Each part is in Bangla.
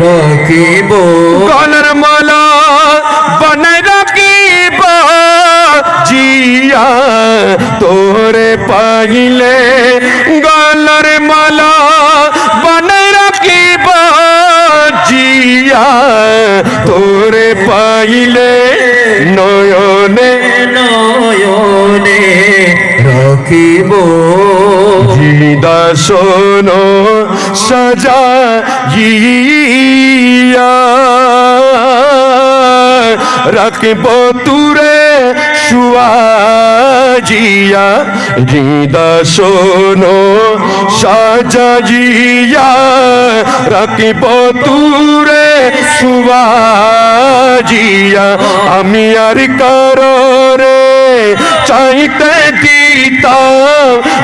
রাখিব গলার মালা বানাই রাখিব জিয়া তোরে পাইলে গলার মালা বানাই রাখিব জিয়া তোরে পাইলে নয়নে নয়নে রাখিব জিদা শোনো রাখব তুরে সুয়াজিয়া। জিদা শোনো সাজাজিয়া রাখব তুরে সুয়াজিয়া। আমি আর কাররে চাইতে দিতাম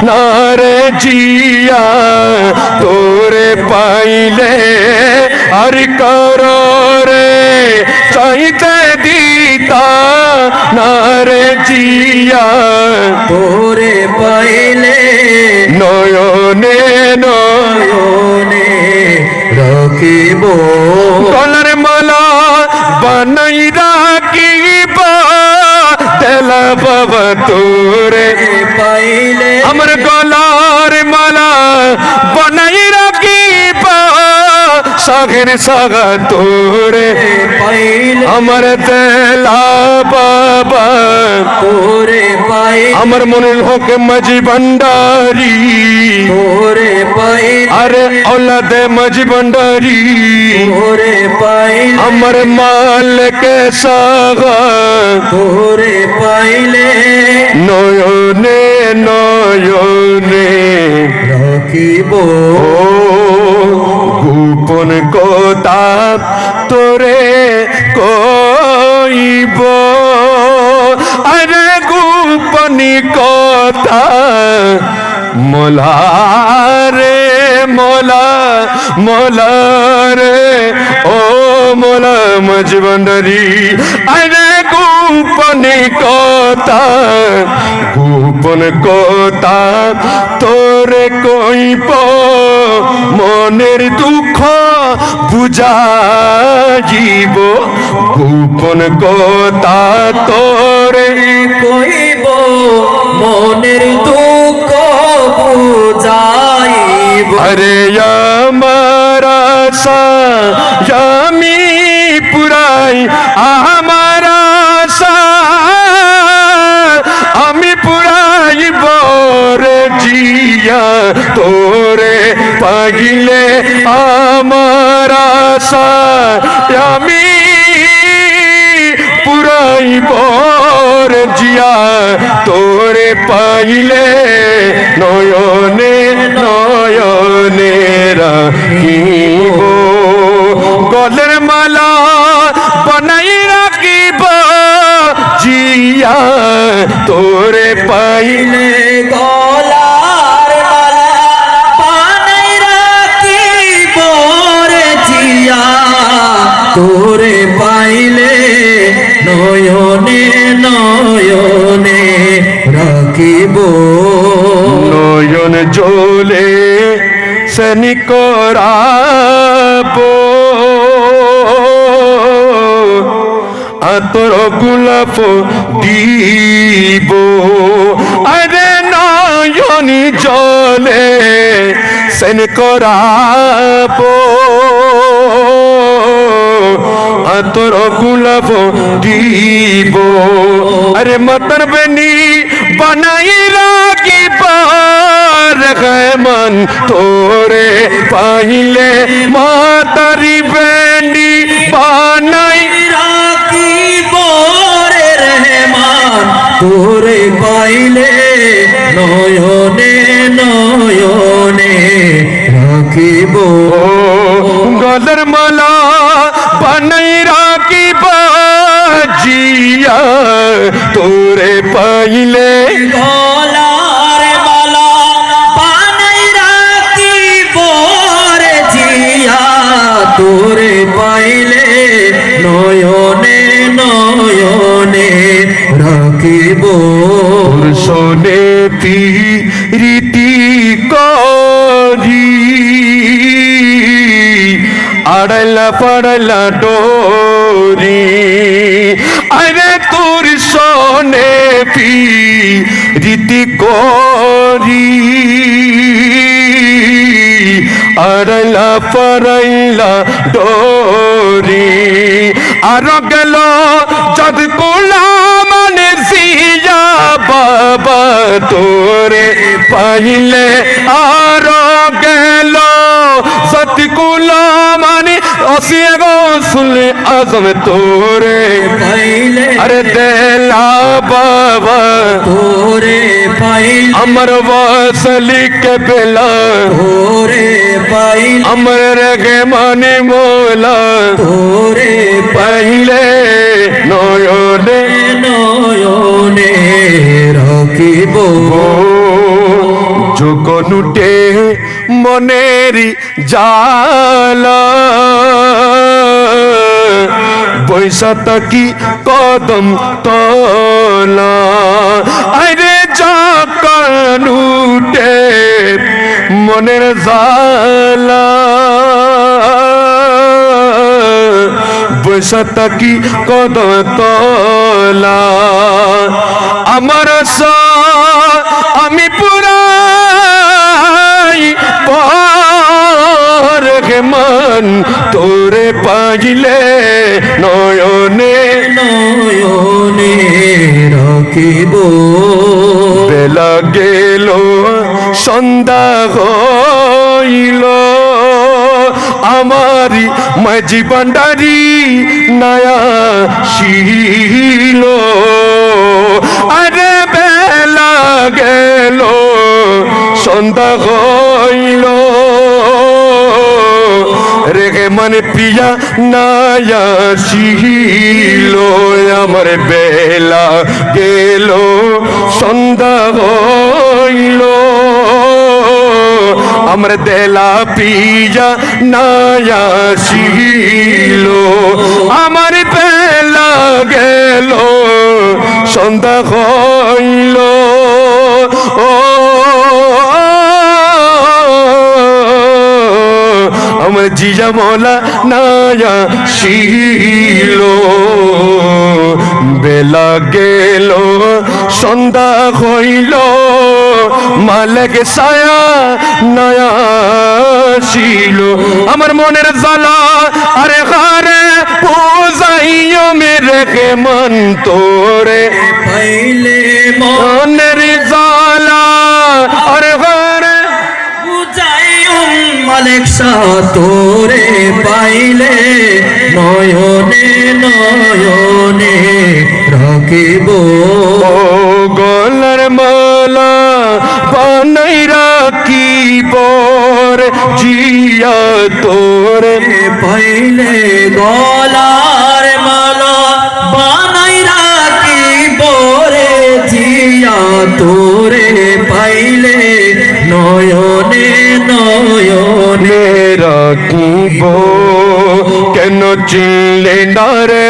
না রে জিয়া, তোরে পাইলে আর কররে চাইতে দিতা না রে জিয়া, তোরে পাইলে নয়নে নয় নয়নে রাখিব। গলার মালা বানাই রাখিব তেলা বাবা তোরে পাইলে আমার গলার মালা বানাই রাখিব। সাগের সাগা তোরে পাইলে। আমার তেলা বাবা। তোরে পাইলে। আমার মনের হকে মাঝি ভান্ডারি। তোরে পাইলে। আরে ওলাদে মাঝি ভান্ডারি। তোরে পাইলে। আমার মালকে সাগা তোরে ও গোপন কথা তোরে কইব। আরে গোপন কথা মোলা রে মোলা মোলা রে। ও মোলা মজবন্ডরি আরে গোপন কথা গোপন কথা তোরে কইব মনের দুঃখ বুঝাইব গোপন কথা তোরে কইব। তোরে পাগিলে আমার আশা আমি পুরাই বর জিয়া তোরে পাইলে নয়নে তোরে পাইলে নয়নে নয়নে রাখিব। নয়ন জলে সনি করাবো আতর গোলাপ দিব। আরে নয়নি জলে সেন করাবো আতর গুলাব দিব। আরে মতর বেনি বানাই রাখিব মন তোরে পাইলে মাতারি বেনি নইলে জিয়া। তোরে পাইলে নয়নে নয়নে রাখিব। শোনে রীতি করি। আড়াইলা পাড়াইলা ডোরি। রীতি করি। আড়াইলা পাড়াইলা ডোরি। আর গেল যদ কোলা মানে সিয়া বাবা তোরে পাইলে। আর গেল সতকুলা মানে অসিয়ে গো শুনলে আজম তোরে পাইলে। আরে দেলা পাইলে। আমার বাসলিকে বেলা তোরে পাইলে। আমার রেগে মানে মোলা তোরে পাইলে নয়নে নয়নে রাখিব যোগনুটে মনেরি জালা। বৈশাত কি কদম তলা। আরে যকনুটে মনের জালা বৈশাত কি কদম তলা। আমার আমি পুরাই পর মন তোরে পাইলে নয়নে নয়নে রাখিব বেলা গেল সন্ধ্যা হইল। আমারি মাঝি ভান্ডারি নয়া শিল। আরে বেলা গেল সন্ধ্যা হইল। মানে পিয়া নায়া শিল আমার বেলা গেল সন্ধ্যা হইল আমার দেলা পিয়া নায়া শিল আমার বেলা গেল সন্ধ্যা হইল জিজা মোলা নায়া শিল। বেলা গেল, সন্ধ্যা হইল, মালেক সায়া নয়া শিল। আমার মনের জ্বালা, আরে হারে পূজাইও মেরে কে মন তোরে। পাইলে তোরে পাইলে নয়নে নয়নে রাখিব। গলার মালা বানাই রাখি বর জিয়া তোরে পাইলে গলার নয়নে নে